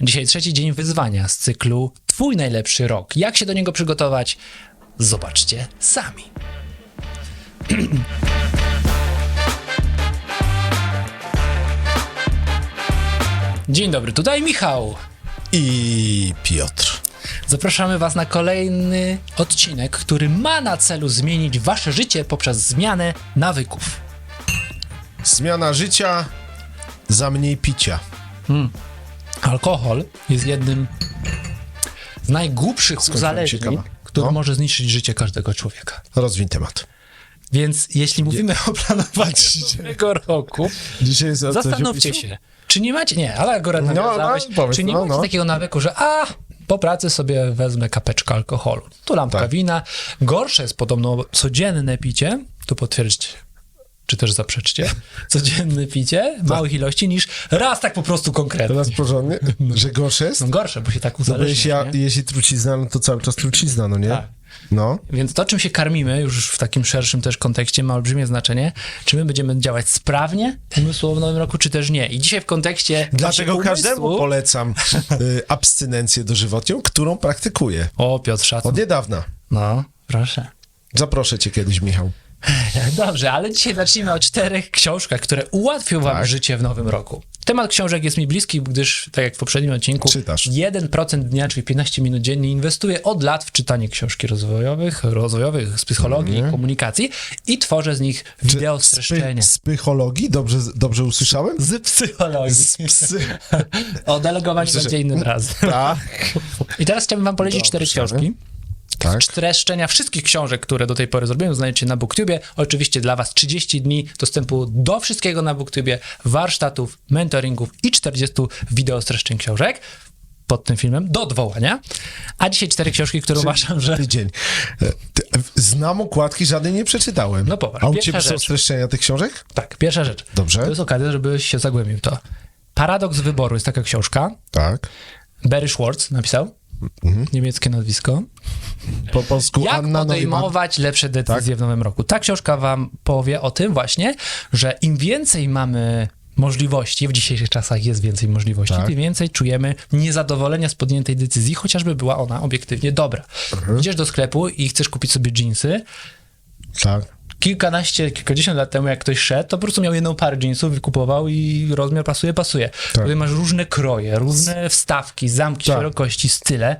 Dzisiaj trzeci dzień wyzwania z cyklu Twój najlepszy rok. Jak się do niego przygotować? Zobaczcie sami. Dzień dobry, tutaj Michał. I Piotr. Zapraszamy Was na kolejny odcinek, który ma na celu zmienić Wasze życie poprzez zmianę nawyków. Zmiana życia za mniej picia. Alkohol jest jednym z najgłupszych Skąd uzależnień, który No. może zniszczyć życie każdego człowieka. Rozwiń temat. Więc jeśli mówimy o planowaniu nowego roku, zastanówcie się, czy nie macie, nie, ale akurat No, nawiązałeś, no, powiedz, czy nie no, macie no. takiego nawyku, że a, po pracy sobie wezmę kapeczkę alkoholu, tu lampka Tak. wina. Gorsze jest podobno codzienne picie, tu potwierdźcie, czy też zaprzeczcie, codzienne picie małych ilości niż raz tak po prostu konkretnie. Teraz porządnie, że gorsze jest? No gorsze, bo się tak No bo jeśli, uzależnia, ja, jeśli trucizna, no to cały czas trucizna, no nie? Tak. No. Więc to, czym się karmimy, już w takim szerszym też kontekście, ma olbrzymie znaczenie. Czy my będziemy działać sprawnie, umysłowo w nowym roku, czy też nie. I dzisiaj w kontekście Dlatego właśnie każdemu umysłu- polecam y, abstynencję dożywotnią, którą praktykuję. O, Piotr Szacun. Od niedawna. No, proszę. Zaproszę cię kiedyś, Michał. Dobrze, ale dzisiaj zacznijmy o czterech książkach, które ułatwią wam Tak. życie w nowym roku. Temat książek jest mi bliski, gdyż, tak jak w poprzednim odcinku, Czytasz. 1% dnia, czyli 15 minut dziennie, inwestuję od lat w czytanie książki rozwojowych, rozwojowych z psychologii i komunikacji i tworzę z nich wideo streszczenia. z psychologii? Dobrze, dobrze usłyszałem? Z psychologii. Z psy... O delegowaniu Że- będzie innym razem. Tak. I teraz chciałbym wam polecić cztery książki. Tak. Streszczenia wszystkich książek, które do tej pory zrobiłem, znajdziecie na BookTubie. Oczywiście dla was 30 dni dostępu do wszystkiego na BookTubie, warsztatów, mentoringów i 40 wideo streszczeń książek pod tym filmem do odwołania. A dzisiaj cztery książki, które uważam, że... Tydzień. E, Znam okładki, żadnej nie przeczytałem. No popatrz, A u ciebie są rzecz. streszczenia tych książek? Tak, pierwsza rzecz. Dobrze. To jest okazja, żebyś się zagłębił w to. Paradoks wyboru jest taka książka. Tak. Barry Schwartz napisał. Niemieckie nazwisko. Po polsku Jak Anna Neumann. podejmować lepsze decyzje w nowym roku? Ta książka wam powie o tym właśnie, że im więcej mamy możliwości, w dzisiejszych czasach jest więcej możliwości, Tak. tym więcej czujemy niezadowolenia z podjętej decyzji, chociażby była ona obiektywnie dobra. Mhm. Idziesz do sklepu i chcesz kupić sobie dżinsy, Tak. Kilkanaście, kilkadziesiąt lat temu, jak ktoś szedł, to po prostu miał jedną parę jeansów, wykupował i rozmiar pasuje, pasuje. Tutaj masz różne kroje, różne wstawki, zamki, Tak. szerokości, style.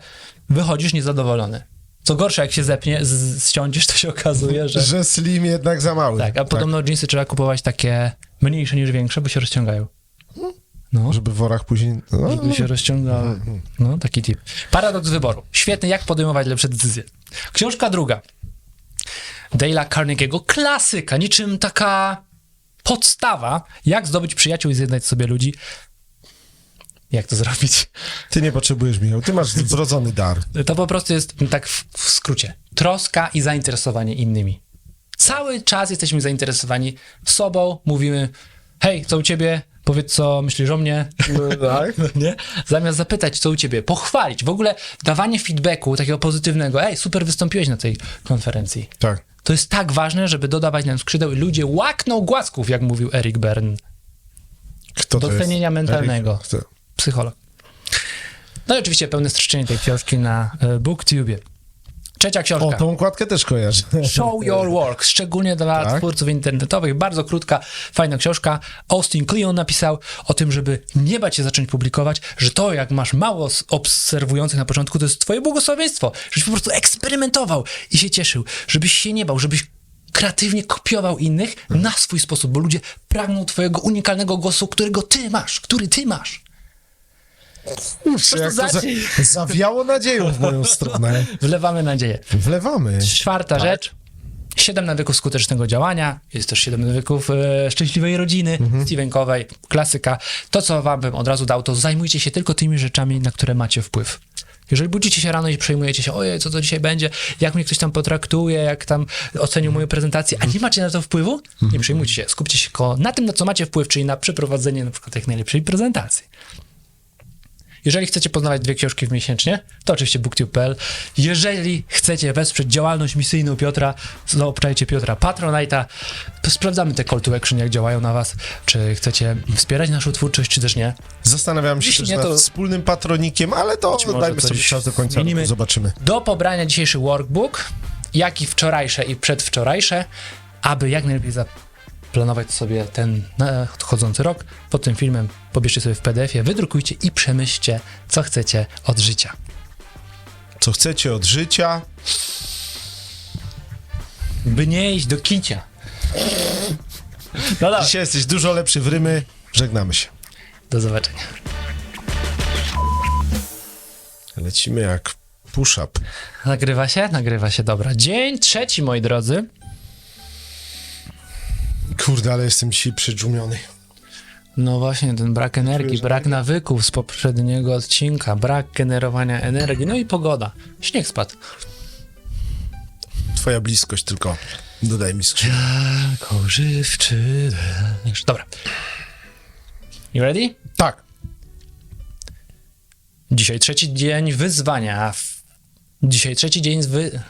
Wychodzisz niezadowolony. Co gorsza, jak się zepnie, z, zsiądziesz, to się okazuje, że... Że slim jednak za mały. Tak, a podobno jeansy trzeba kupować takie mniejsze niż większe, bo się rozciągają. No, Żeby w worach później... No, żeby się rozciągały. No, taki tip. Paradoks wyboru. Świetny, jak podejmować lepsze decyzje. Książka druga. Dale'a Carnegie'ego, klasyka, niczym taka podstawa, jak zdobyć przyjaciół i zjednać sobie ludzi. Jak to zrobić? Ty nie potrzebujesz, Michał. Ty masz wrodzony dar. To po prostu jest tak w, w skrócie. Troska i zainteresowanie innymi. Cały czas jesteśmy zainteresowani sobą, mówimy, hej, co u ciebie? Powiedz, co myślisz o mnie. No, tak. nie? Zamiast zapytać, co u ciebie, pochwalić. W ogóle dawanie feedbacku takiego pozytywnego. Ej, super wystąpiłeś na tej konferencji. Tak. To jest tak ważne, żeby dodawać nam skrzydeł i ludzie łakną głasków, jak mówił Eric Berne, Kto to Docenienia mentalnego. Psycholog. No i oczywiście pełne streszczenie tej książki na e, Trzecia O, książka. tą okładkę też kojarzę. Show Your Work, szczególnie dla Tak. twórców internetowych. Bardzo krótka, fajna książka. Austin Kleon napisał o tym, żeby nie bać się zacząć publikować, że to, jak masz mało obserwujących na początku, to jest twoje błogosławieństwo. Żebyś po prostu eksperymentował i się cieszył. Żebyś się nie bał, żebyś kreatywnie kopiował innych na swój sposób, bo ludzie pragną twojego unikalnego głosu, którego ty masz, który ty masz. Kurczę, jak to za, zawiało nadzieją w moją stronę. Wlewamy nadzieję. Wlewamy. Czwarta Tak. rzecz. Siedem nawyków skutecznego działania. Jest też siedem nawyków e, szczęśliwej rodziny, Mhm. Steven Covey, klasyka. To, co wam bym od razu dał, to zajmujcie się tylko tymi rzeczami, na które macie wpływ. Jeżeli budzicie się rano i przejmujecie się, ojej, co to dzisiaj będzie, jak mnie ktoś tam potraktuje, jak tam ocenił moją prezentację, a nie macie na to wpływu, Mhm. nie przejmujcie się. Skupcie się tylko na tym, na co macie wpływ, czyli na przeprowadzenie na przykład jak najlepszej prezentacji. Jeżeli chcecie poznawać dwie książki w miesięcznie, to oczywiście booktube.pl. Jeżeli chcecie wesprzeć działalność misyjną Piotra, to obczajcie Piotra Patronite'a. Sprawdzamy te call to action, jak działają na was. Czy chcecie wspierać naszą twórczość, czy też nie. Zastanawiam się Jeśli też nie, nad to- wspólnym patronikiem, ale to dajmy sobie czas do końca, zmienimy. zobaczymy. Do pobrania dzisiejszy workbook, jak i wczorajsze i przedwczorajsze, aby jak najlepiej zaplanować sobie ten nadchodzący rok. Pod tym filmem pobierzcie sobie w PDF-ie, wydrukujcie i przemyślcie, co chcecie od życia. Co chcecie od życia? By nie iść do kicia. No Dzisiaj jesteś dużo lepszy w rymy. Żegnamy się. do zobaczenia. Lecimy jak push-up. Nagrywa się? Nagrywa się, dobra. Dzień trzeci, moi drodzy. Kurde, ale jestem dzisiaj przydżumiony. No właśnie, ten brak energii, Czujesz brak nawyków z poprzedniego odcinka, brak generowania energii, no i pogoda. Śnieg spadł. Twoja bliskość tylko. Dodaj mi skrzynię. Jako żywczy... Dobra. You ready? Tak. Dzisiaj trzeci dzień wyzwania. Dzisiaj trzeci dzień z wy...